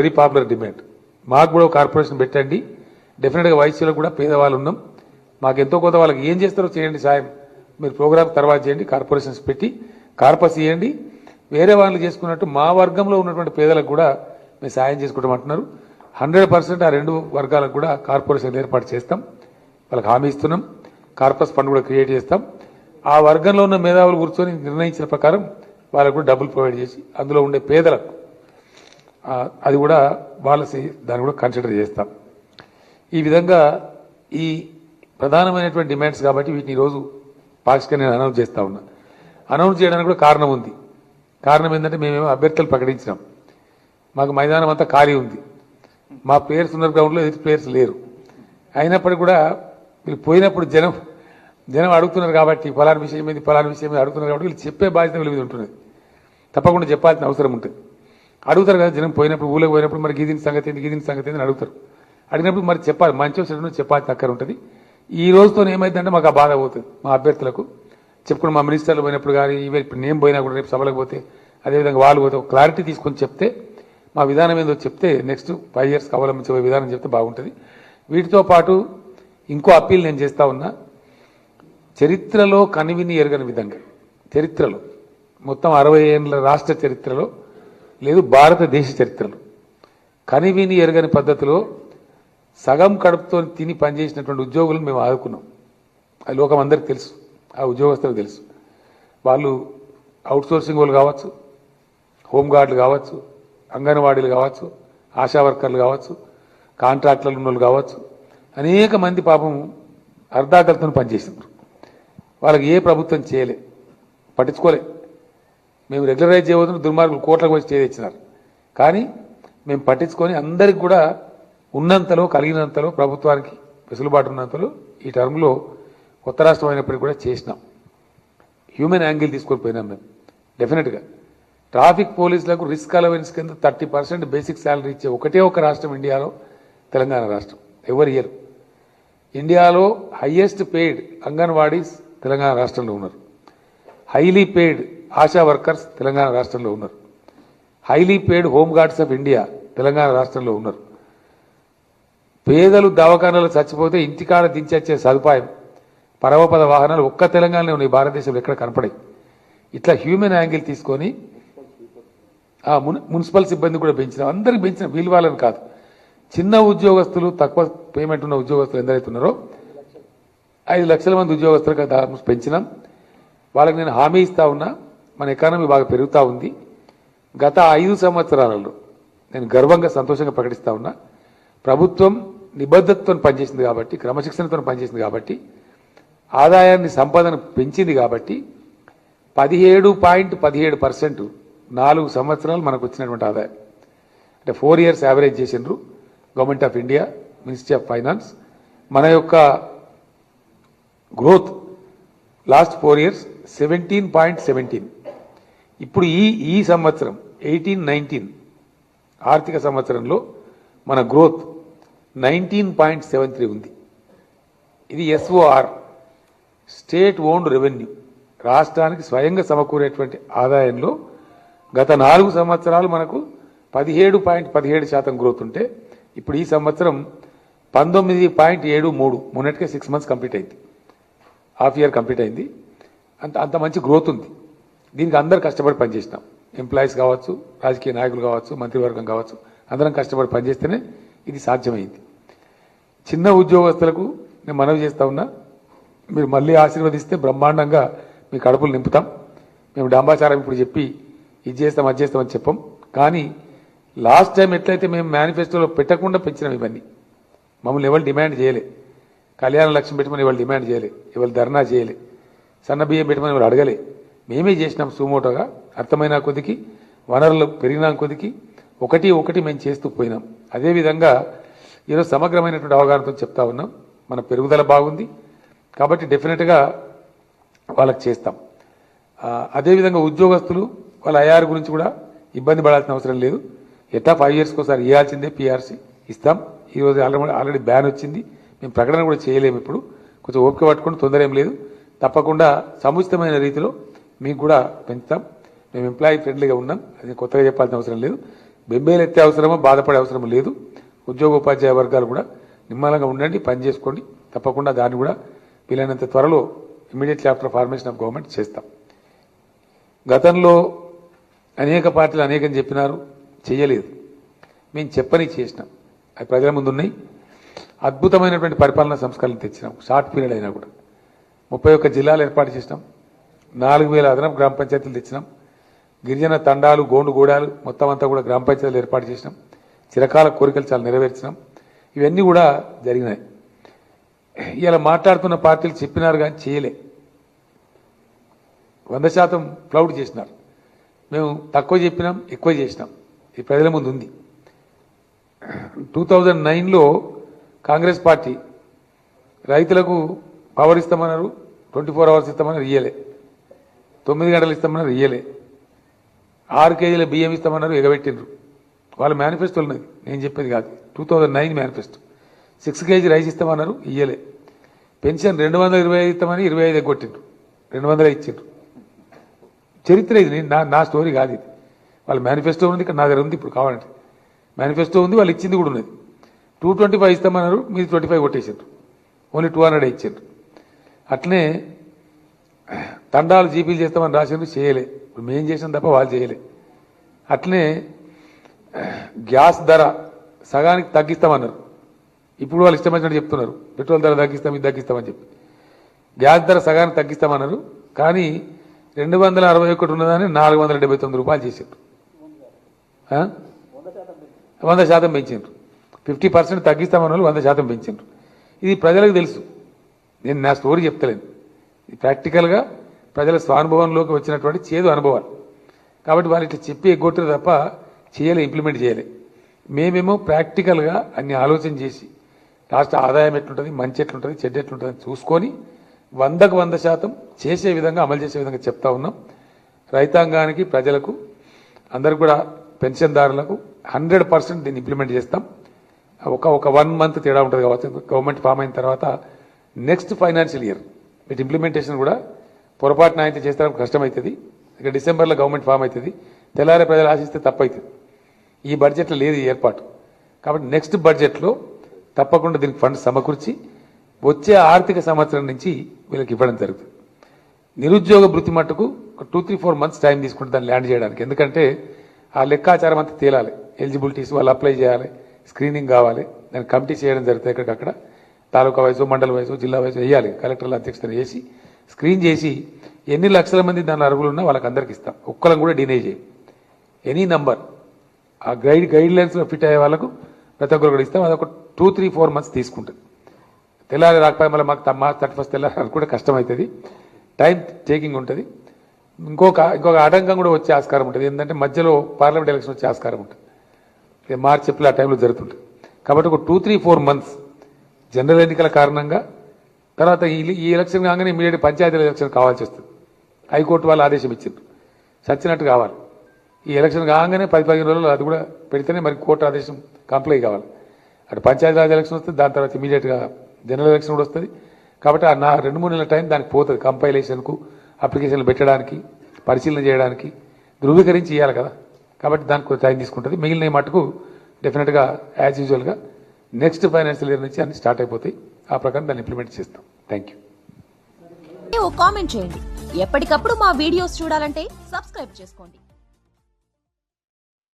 Very popular demand మాకు కూడా ఒక కార్పొరేషన్ పెట్టండి. డెఫినెట్గా వైసీలో కూడా పేదవాళ్ళు ఉన్నాం. మాకు ఎంతో కొంత వాళ్ళకి ఏం చేస్తారో చేయండి సాయం. మీరు ప్రోగ్రామ్ తర్వాత చేయండి కార్పొరేషన్స్ పెట్టి కార్పస్ ఇవ్వండి వేరే వాళ్ళు చేసుకున్నట్టు మా వర్గంలో ఉన్నటువంటి పేదలకు కూడా మేము సాయం చేసుకుంటామంటున్నారు. హండ్రెడ్ పర్సెంట్ ఆ రెండు వర్గాలకు కూడా కార్పొరేషన్ ఏర్పాటు చేస్తాం. వాళ్ళకి హామీ ఇస్తున్నాం. కార్పస్ ఫండ్ కూడా క్రియేట్ చేస్తాం. ఆ వర్గంలో ఉన్న మేధావులు కూర్చొని నిర్ణయించిన ప్రకారం వాళ్ళకు కూడా డబ్బులు ప్రొవైడ్ చేసి అందులో ఉండే పేదలకు అది కూడా వాళ్ళ దాన్ని కూడా కన్సిడర్ చేస్తాం. ఈ విధంగా ఈ ప్రధానమైనటువంటి డిమాండ్స్ కాబట్టి వీటిని ఈరోజు పాక్షిక నేను అనౌన్స్ చేస్తా ఉన్నా. అనౌన్స్ చేయడానికి కూడా కారణం ఉంది. కారణం ఏంటంటే మేమేమో అభ్యర్థులు ప్రకటించినాం. మాకు మైదానం అంతా ఖాళీ ఉంది. మా ప్లేయర్స్ ఉన్న గ్రౌండ్లో ఎదుటి ప్లేయర్స్ లేరు. అయినప్పటికీ కూడా వీళ్ళు పోయినప్పుడు జనం జనం అడుగుతున్నారు కాబట్టి ఫలానా విషయం మీద ఫలానా విషయం మీద అడుగుతున్నారు కాబట్టి వీళ్ళు చెప్పే బాధ్యత వీళ్ళ మీద ఉంటుంది తప్పకుండా చెప్పాల్సిన అవసరం ఉంటుంది. అడుగుతారు కదా జనం పోయినప్పుడు ఊళ్ళకి పోయినప్పుడు మరి గీదిన సంగతి ఏంది గీదిన సంగతి ఏంది అని అడుగుతారు. అడిగినప్పుడు మరి చెప్పాలి మంచి చెడు చెప్పాల్సిన అక్కర ఉంటుంది. ఈ రోజుతో ఏమైందంటే మాకు ఆ బాధ పోతుంది మా అభ్యర్థులకు. చెప్పుకుని మా మినిస్టర్లు పోయినప్పుడు కానీ ఈవెన్ ఇప్పుడు నేను పోయినా కూడా రేపు సభలకు పోతే అదేవిధంగా వాళ్ళు పోతే క్లారిటీ తీసుకొని చెప్తే మా విధానం ఏందో చెప్తే నెక్స్ట్ ఫైవ్ ఇయర్స్కి అవలంబించే విధానం చెప్తే బాగుంటుంది. వీటితో పాటు ఇంకో అప్పీల్ నేను చేస్తా ఉన్నా చరిత్రలో కనివిని ఎరగని విధంగా చరిత్రలో. మొత్తం అరవై ఏళ్ళ రాష్ట్ర చరిత్రలో లేదు భారతదేశ చరిత్రలో. కనివిని ఎరగని పద్ధతిలో సగం కడుపుతో తిని పనిచేసినటువంటి ఉద్యోగులను మేము ఆదుకున్నాం. ఆ లోకం అందరికి తెలుసు ఆ ఉద్యోగస్తులకు తెలుసు. వాళ్ళు అవుట్సోర్సింగ్ వాళ్ళు కావచ్చు హోంగార్డులు కావచ్చు అంగన్వాడీలు కావచ్చు ఆశా వర్కర్లు కావచ్చు కాంట్రాక్టర్లు ఉన్న వాళ్ళు కావచ్చు. అనేక మంది పాపం అర్ధాకలతో పనిచేసినారు. వాళ్ళకి ఏ ప్రభుత్వం చేయలే పట్టించుకోలే. మేము రెగ్యులరైజ్ చేయబోతున్న దుర్మార్గులు కోట్లకు వచ్చి చేయించినారు కానీ మేము పట్టించుకొని అందరికి కూడా ఉన్నంతలో కలిగినంతలో ప్రభుత్వానికి వెసులుబాటు ఉన్నంతలో ఈ టర్మ్లో కొత్త రాష్ట్రం అయినప్పటికీ కూడా చేసినాం. హ్యూమన్ యాంగిల్ తీసుకొని పోయినాం మేము. డెఫినెట్గా ట్రాఫిక్ పోలీసులకు రిస్క్ అలవెన్స్ కింద థర్టీ పర్సెంట్ బేసిక్ శాలరీ ఇచ్చే ఒకటే ఒక రాష్ట్రం ఇండియాలో తెలంగాణ రాష్ట్రం. ఎవరి ఇయర్ ఇండియాలో హయ్యెస్ట్ పెయిడ్ అంగన్వాడీస్ తెలంగాణ రాష్ట్రంలో ఉన్నారు. Highly paid ASHA workers Telangana రాష్ట్రంలో ఉన్నారు. Highly paid home guards of India Telangana రాష్ట్రంలో ఉన్నారు. పేదలు దవాఖానాలు చచ్చిపోతే ఇంటికాడ దించొచ్చే సదుపాయం పరమపద వాహనాలు ఒక్క తెలంగాణలో ఉన్నాయి భారతదేశంలో ఎక్కడ కనపడాయి ఇట్లా హ్యూమన్ యాంగిల్ తీసుకొని ఆ మున్సిపల్ సిబ్బంది కూడా పెంచిన. అందరికి పెంచిన వీలు వాళ్ళని కాదు. చిన్న ఉద్యోగస్తులు తక్కువ పేమెంట్ ఉన్న ఉద్యోగస్తులు ఎందరైతే ఉన్నారో ఐదు లక్షల మంది ఉద్యోగస్తులకు పెంచినాం. వాళ్ళకి నేను హామీ ఇస్తా ఉన్నా. మన ఎకానమీ బాగా పెరుగుతూ ఉంది. గత ఐదు సంవత్సరాలలో నేను గర్వంగా సంతోషంగా ప్రకటిస్తూ ఉన్నా ప్రభుత్వం నిబద్ధతతో పనిచేసింది కాబట్టి క్రమశిక్షణతో పనిచేసింది కాబట్టి ఆదాయాన్ని సంపాదన పెంచింది కాబట్టి పదిహేడు పాయింట్ పదిహేడు పర్సెంట్ నాలుగు సంవత్సరాలు మనకు వచ్చినటువంటి ఆదాయం. అంటే ఫోర్ ఇయర్స్ యావరేజ్ చేసిండ్రు government of India ministry of finance మన యొక్క growth last four years seventeen point seventeen ఇప్పుడు ఈ ఈ సంవత్సరం ఎయిటీన్ నైన్టీన్ ఆర్థిక సంవత్సరంలో మన growth nineteen point seven three ఉంది. ఇది ఎస్ఓఆర్ స్టేట్ ఓన్డ్ రెవెన్యూ. రాష్ట్రానికి స్వయంగా సమకూరేటువంటి ఆదాయంలో గత నాలుగు సంవత్సరాలు మనకు పదిహేడు పాయింట్ పదిహేడు శాతం గ్రోత్ ఉంటే ఇప్పుడు ఈ సంవత్సరం పంతొమ్మిది పాయింట్ ఏడు మూడు మొన్నటికే సిక్స్ మంత్స్ కంప్లీట్ అయింది. హాఫ్ ఇయర్ కంప్లీట్ అయింది. అంత అంత మంచి గ్రోత్ ఉంది. దీనికి అందరు కష్టపడి పనిచేసినాం. ఎంప్లాయీస్ కావచ్చు రాజకీయ నాయకులు కావచ్చు మంత్రివర్గం కావచ్చు అందరం కష్టపడి పనిచేస్తేనే ఇది సాధ్యమైంది. చిన్న ఉద్యోగస్తులకు నేను మనవి చేస్తా ఉన్నా మీరు మళ్ళీ ఆశీర్వదిస్తే బ్రహ్మాండంగా మీ కడుపులు నింపుతాం. మేము డాంబాచారం ఇప్పుడు చెప్పి ఇది చేస్తాం అది చేస్తామని చెప్పాం. కానీ లాస్ట్ టైం ఎట్లయితే మేము మేనిఫెస్టోలో పెట్టకుండా పెంచినాం ఇవన్నీ మమ్మల్ని ఎవరు డిమాండ్ చేయలే. కళ్యాణ లక్ష్యం పెట్టమని ఇవాళ డిమాండ్ చేయలే ఇవాళ ధర్నా చేయలే. సన్న బియ్యం పెట్టమని ఎవరు అడగలే. మేమే చేసినాం సుమోటోగా. అర్థమైన కొద్దికి వనరులు పెరిగిన కొద్దికి ఒకటి ఒకటి మేము చేస్తూ పోయినాం. అదేవిధంగా ఈరోజు సమగ్రమైనటువంటి అవగాహనతో చెప్తా ఉన్నాం. మన పెరుగుదల బాగుంది. కాబట్టి డెఫినెట్గా వాళ్ళకి చేస్తాం. అదేవిధంగా ఉద్యోగస్తులు వాళ్ళ ఐఆర్ గురించి కూడా ఇబ్బంది పడాల్సిన అవసరం లేదు. ఎట్టా ఫైవ్ ఇయర్స్కి ఒకసారి ఇవ్వాల్సిందే పీఆర్సీ. ఇస్తాం. ఈరోజు ఆల్రెడీ ఆల్రెడీ బ్యాన్ వచ్చింది. మేము ప్రకటన కూడా చేయలేము ఇప్పుడు. కొంచెం ఓపిక పట్టుకుని తొందర ఏం లేదు. తప్పకుండా సముచితమైన రీతిలో మీకు కూడా పెంచుతాం. మేము ఎంప్లాయీ ఫ్రెండ్లీగా ఉన్నాం. అది కొత్తగా చెప్పాల్సిన అవసరం లేదు. బెంబేలు ఎత్తే అవసరమో బాధపడే అవసరం లేదు. ఉద్యోగ ఉపాధ్యాయ వర్గాలు కూడా నిమ్మలంగా ఉండండి పని చేసుకోండి. తప్పకుండా దాన్ని కూడా వీలైనంత త్వరలో immediately after formation of government చేస్తాం. గతంలో అనేక పార్టీలు అనేకం చెప్పినారు. చేయలేదు మేము చెప్పని చేసినాం. అది ప్రజల ముందు ఉన్నాయి అద్భుతమైనటువంటి పరిపాలనా సంస్కరణ తెచ్చినాం. షార్ట్ పీరియడ్ అయినా కూడా. ముప్పై ఒక్క జిల్లాలు ఏర్పాటు చేసినాం. నాలుగు వేల అదనపు గ్రామ పంచాయతీలు తెచ్చినాం. గిరిజన తండాలు గోండు గూడాలు మొత్తం అంతా కూడా గ్రామ పంచాయతీలు ఏర్పాటు చేసినాం. చిరకాల కోరికలు చాలా నెరవేర్చినాం. ఇవన్నీ కూడా జరిగినాయి. ఇలా మాట్లాడుతున్న పార్టీలు చెప్పినారు కానీ చేయలే. వంద శాతం క్లౌడ్ చేసినారు. మేము తక్కువ చెప్పినాం ఎక్కువ చేసినాం. ఈ ప్రజల ముందు ఉంది. టూ థౌజండ్ నైన్లో కాంగ్రెస్ పార్టీ రైతులకు పవర్ ఇస్తామన్నారు ట్వంటీ ఫోర్ అవర్స్ ఇస్తామన్నారు ఇయ్యలే. తొమ్మిది గంటలు ఇస్తామన్నారు ఇయ్యలే. ఆరు కేజీల బియ్యం ఇస్తామన్నారు ఎగబెట్టిండ్రు. వాళ్ళ మేనిఫెస్టో ఉన్నది. నేను చెప్పేది కాదు. Two thousand nine manifesto. Six KG rice ఇస్తామన్నారు ఇయ్యలే. పెన్షన్ రెండు వందల ఇరవై ఐదు ఇస్తామని ఇరవై ఐదు ఎగ్గొట్టిండ్రు. రెండు వందల ఇచ్చిండ్రు. చరిత్ర ఇది. నా నా స్టోరీ కాదు ఇది. వాళ్ళ మేనిఫెస్టో ఉంది ఇక్కడ నా దగ్గర ఉంది ఇప్పుడు కావాలంటే. మేనిఫెస్టో ఉంది వాళ్ళు ఇచ్చింది కూడా ఉన్నది. టూ ట్వంటీ ఫైవ్ ఇస్తామన్నారు మీరు ట్వంటీ ఫైవ్ కొట్టేసారు ఓన్లీ టూ హండ్రెడ్ ఇచ్చారు అట్లనే తండాలు జీపీలు చేస్తామని రాసింది చేయలే. ఇప్పుడు మేం చేసిన తప్ప వాళ్ళు చేయలే. అట్లనే గ్యాస్ ధర సగానికి తగ్గిస్తామన్నారు. ఇప్పుడు వాళ్ళు ఇష్టం వచ్చినట్టు చెప్తున్నారు. పెట్రోల్ ధర తగ్గిస్తాం ఇది తగ్గిస్తామని చెప్పి. గ్యాస్ ధర సగానికి తగ్గిస్తామన్నారు. కానీ రెండు వందల అరవై ఒకటి ఉన్నదాన్ని నాలుగు వందల డెబ్బై తొమ్మిది రూపాయలు చేశారు వంద శాతం పెంచారు ఫిఫ్టీ పర్సెంట్ తగ్గిస్తామన్న వాళ్ళు వంద శాతం పెంచారు ఇది ప్రజలకు తెలుసు. నేను నా స్టోరీ చెప్తలేను. ప్రాక్టికల్గా ప్రజల స్వానుభవంలోకి వచ్చినటువంటి చేదు అనుభవాలు. కాబట్టి వాళ్ళు ఇట్లా చెప్పి ఎగ్గొట్టరు తప్ప చేయలే ఇంప్లిమెంట్ చేయలే. మేమేమో ప్రాక్టికల్గా అన్ని ఆలోచన చేసి రాష్ట్ర ఆదాయం ఎట్లుంటుంది మంచి ఎట్లుంటుంది చెడ్డ ఎట్లుంటుంది అని చూసుకొని వందకు వంద శాతం చేసే విధంగా అమలు చేసే విధంగా చెప్తా ఉన్నాం. రైతాంగానికి ప్రజలకు అందరికి కూడా పెన్షన్దారులకు హండ్రెడ్ పర్సెంట్ దీన్ని ఇంప్లిమెంట్ చేస్తాం. ఒక ఒక వన్ మంత్ తేడా ఉంటుంది కావచ్చు. గవర్నమెంట్ ఫామ్ అయిన తర్వాత నెక్స్ట్ ఫైనాన్షియల్ ఇయర్. వీటి ఇంప్లిమెంటేషన్ కూడా పొరపాటున అయితే చేస్తానికి కష్టమవుతుంది ఇక డిసెంబర్లో గవర్నమెంట్ ఫామ్ అవుతుంది తెల్లారే ప్రజలు ఆశిస్తే తప్పవుతుంది ఈ బడ్జెట్లో లేదు ఈ ఏర్పాటు. కాబట్టి నెక్స్ట్ బడ్జెట్లో తప్పకుండా దీనికి ఫండ్స్ సమకూర్చి వచ్చే ఆర్థిక సంవత్సరం నుంచి వీళ్ళకి ఇవ్వడం జరుగుతుంది. నిరుద్యోగ భృతి మట్టుకు ఒక two three four months time తీసుకుంటే దాన్ని ల్యాండ్ చేయడానికి. ఎందుకంటే ఆ లెక్కాచారం అంతా తేలాలి. ఎలిజిబిలిటీస్ వాళ్ళు అప్లై చేయాలి. స్క్రీనింగ్ కావాలి. దాన్ని కమిటీ చేయడం జరుగుతుంది ఎక్కడికక్కడ. తాలూకా వయసు మండల వయసు జిల్లా వయసు వేయాలి. కలెక్టర్ల అధ్యక్షతన చేసి స్క్రీన్ చేసి ఎన్ని లక్షల మంది దాని అరుగులు ఉన్నా వాళ్ళకి అందరికి ఇస్తాం. ఒక్కలం కూడా డినే చేయం. ఎనీ నంబర్ ఆ గైడ్ గైడ్ లైన్స్లో ఫిట్ అయ్యే వాళ్ళకు ప్రతి ఒక్కరు కూడా ఇస్తాం. అదొక టూ త్రీ ఫోర్ మంత్స్ తీసుకుంటుంది తెల్లారి రాకపోయి మళ్ళీ మాకు తమ్మ థర్టీ ఫస్ట్ తెల్లారి కూడా కష్టమవుతుంది. టైం టేకింగ్ ఉంటుంది. ఇంకొక ఇంకొక ఆటంకం కూడా వచ్చే ఆస్కారం ఉంటుంది. ఏంటంటే మధ్యలో పార్లమెంట్ ఎలక్షన్ వచ్చే ఆస్కారం ఉంటుంది. మార్చి ఏప్రిల్ ఆ టైంలో జరుగుతుంటుంది. కాబట్టి ఒక two three four months general ఎన్నికల కారణంగా తర్వాత ఈ ఈ ఎలక్షన్ కాగానే ఇమీడియట్ పంచాయతీ ఎలక్షన్ కావాల్సి వస్తుంది. హైకోర్టు వాళ్ళు ఆదేశం ఇచ్చిండ్రు. చచ్చినట్టు కావాలి. ఈ ఎలక్షన్ కాగానే పది పదిహేను రోజులు అది కూడా పెడితేనే మరి కోర్టు ఆదేశం కంప్లై కావాలి. అటు పంచాయతీరాజ్ ఎలక్షన్ వస్తుంది దాని తర్వాత ఇమీడియట్గా జనరల్ ఎలక్షన్ కూడా వస్తుంది. కాబట్టి ఆ నా రెండు మూడు నెలల టైం దానికి పోతుంది కంపైలేషన్కు అప్లికేషన్లు పెట్టడానికి పరిశీలన చేయడానికి ధృవీకరించి ఇవ్వాలి కదా. కాబట్టి దానికి కొంచెం టైం తీసుకుంటుంది. మిగిలిన మటుకు డెఫినెట్గా యాజ్ యూజువల్గా నెక్స్ట్ ఫైనాన్షియల్ ఇయర్ నుంచి అన్ని స్టార్ట్ అయిపోతాయి. ఆ ప్రకారం దాన్ని ఇంప్లిమెంట్ చేస్తాం. థ్యాంక్ యూ కామెంట్ చేయండి. ఎప్పటికప్పుడు మా వీడియోస్ చూడాలంటే సబ్స్క్రైబ్ చేసుకోండి.